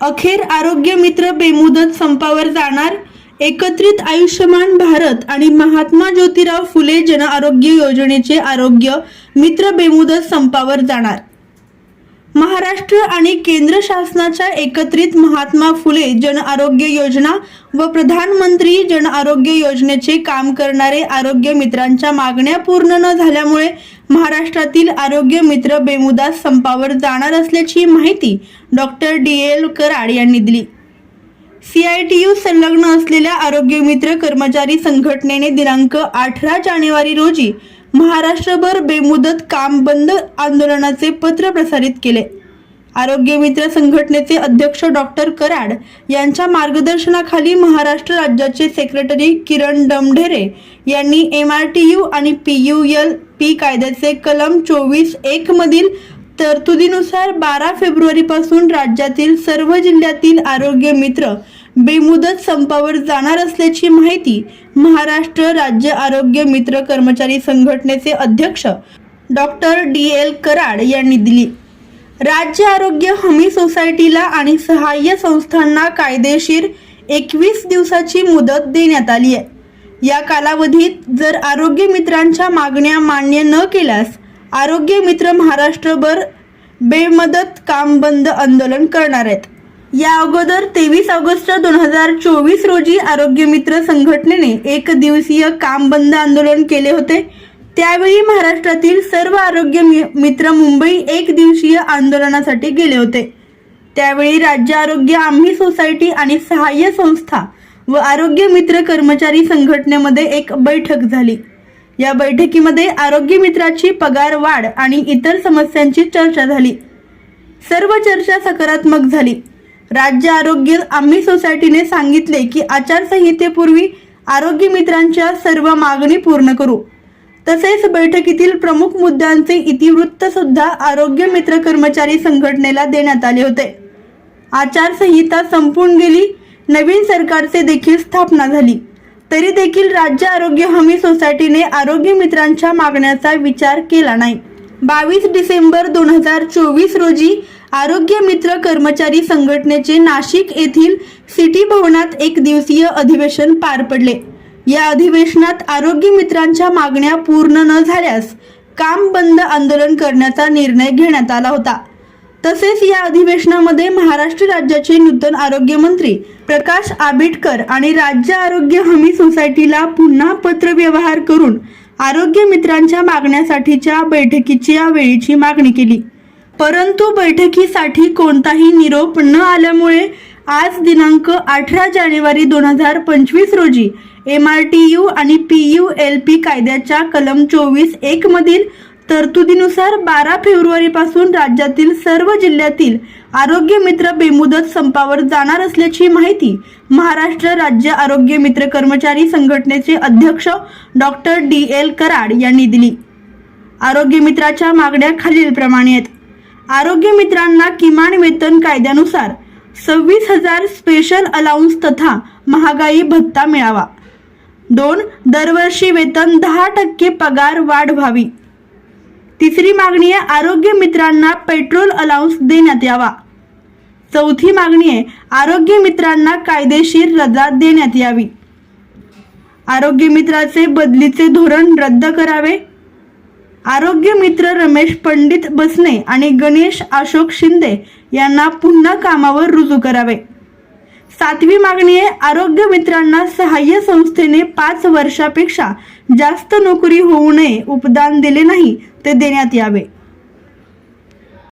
अखेर आरोग्य मित्र बेमुदत संपावर जाणार. एकत्रित आयुष्यमान भारत आणि महात्मा ज्योतिराव फुले जन आरोग्य योजनेचे आरोग्य मित्र बेमुदत संपावर जाणार. महाराष्ट्र आणि केंद्र शासनाच्या एकत्रित महात्मा फुले जन आरोग्य योजना व प्रधानमंत्री जन आरोग्य योजनेचे काम करणारे आरोग्य मित्रांच्या मागण्या पूर्ण न झाल्यामुळे महाराष्ट्रातील आरोग्य मित्र बेमुदास संपावर जाणार असल्याची माहिती डॉक्टर डी एल कराड यांनी दिली. सीआयटीयू संलग्न असलेल्या आरोग्य मित्र कर्मचारी संघटनेने दिनांक अठरा जानेवारी रोजी महाराष्ट्रभर बेमुदत काम बंद आंदोलनाचे पत्र प्रसारित केले. आरोग्य मित्र संघटनेचे अध्यक्ष डॉक्टर कराड यांच्या मार्गदर्शनाखाली महाराष्ट्र राज्याचे सेक्रेटरी किरण डमढेरे यांनी एम आर टी यू आणि पी यू एल पी कायद्याचे कलम चोवीस एक मधील तरतुदीनुसार बारा फेब्रुवारीपासून राज्यातील सर्व जिल्ह्यातील आरोग्य मित्र बेमुदत संपावर जाणार असल्याची माहिती महाराष्ट्र राज्य आरोग्य मित्र कर्मचारी संघटनेचे अध्यक्ष डॉक्टर डी एल कराड यांनी दिली. राज्य आरोग्य हमी सोसायटीला आणि सहाय्य संस्थांना कायदेशीर एकवीस दिवसाची मुदत देण्यात आली आहे. या कालावधीत जर आरोग्य मित्रांच्या मागण्या मान्य न केल्यास आरोग्य मित्र महाराष्ट्रभर बेमदत काम बंद आंदोलन करणार आहेत. या अगोदर तेवीस ऑगस्ट दोन हजार चोवीस रोजी आरोग्य मित्र संघटनेने एक दिवसीय काम बंद आंदोलन केले होते. त्यावेळी महाराष्ट्रातील सर्व आरोग्य मि- मित्र मुंबई एक दिवसीय आंदोलनासाठी गेले होते. त्यावेळी राज्य आरोग्य आम्ही सोसायटी आणि सहाय्य संस्था व आरोग्य मित्र कर्मचारी संघटनेमध्ये एक बैठक झाली. या बैठकीमध्ये आरोग्य मित्राची पगार वाढ आणि इतर समस्यांची चर्चा झाली. सर्व चर्चा सकारात्मक झाली. राज्य आरोग्य आम्ही सोसायटीने सांगितले की आचारसंहितेपूर्वी आरोग्य मित्रांच्या सर्व मागणी पूर्ण करू. तसेच बैठकीतील प्रमुख मुद्द्यांचे इतिवृत्त सुद्धा आरोग्य मित्र कर्मचारी संघटनेला देण्यात आले होते. आचारसंहिता संपून गेली नवीन सरकारचे देखील स्थापना झाली. तरी देखील राज्य आरोग्य हमी सोसायटीने आरोग्य मित्रांच्या मागण्याचा विचार केला नाही. बावीस डिसेंबर दोन हजार चोवीस रोजी आरोग्य मित्र कर्मचारी संघटनेचे नाशिक येथील सिटी भवनात एक दिवसीय अधिवेशन पार पडले. या अधिवेशनात आरोग्य मित्रांच्या मागण्या पूर्ण न झाल्यास काम बंद आंदोलन करण्याचा निर्णय घेण्यात आला होता. तसेच या अधिवेशनामध्ये महाराष्ट्र राज्याचे नूतन आरोग्यमंत्री प्रकाश आंबेडकर आणि राज्य आरोग्य हमी सोसायटीला पुन्हा पत्रव्यवहार करून आरोग्य मित्रांच्या मागण्यासाठीच्या बैठकीची वेळीची मागणी केली. परंतु बैठकीसाठी कोणताही निरोप न आल्यामुळे आज दिनांक अठरा जानेवारी दोन हजार पंचवीस रोजी एम आर टी यू आणि पी यू एल पी कायद्याच्या कलम चोवीस एक मधील तरतुदीनुसार बारा फेब्रुवारीपासून राज्यातील सर्व जिल्ह्यातील आरोग्य मित्र बेमुदत संपावर जाणार असल्याची माहिती महाराष्ट्र राज्य आरोग्य मित्र कर्मचारी संघटनेचे अध्यक्ष डॉक्टर डी एल कराड यांनी दिली. आरोग्य मित्राच्या मागण्या खालीलप्रमाणे आहेत. आरोग्य मित्रांना किमान वेतन कायद्यानुसार सव्वीस हजार स्पेशल अलाउन्स तथा महागाई भत्ता मिळावा. दोन दरवर्षी वेतन दहा टक्के पगार वाढ व्हावी तिसरी मागणी आहे आरोग्य मित्रांना पेट्रोल अलाउन्स देण्यात यावा. चौथी मागणी आहे आरोग्य मित्रांना कायदेशीर रजा देण्यात यावी. आरोग्य मित्राचे बदलीचे धोरण रद्द करावे. आरोग्य मित्र रमेश पंडित बसने आणि गणेश अशोक शिंदे यांना पुन्हा कामावर रुजू करावे. सातवी मागणी आहे आरोग्य मित्रांना सहाय्य संस्थेने पाच वर्षापेक्षा जास्त नोकरी होऊ नये उपदान दिले नाही ते देण्यात यावे.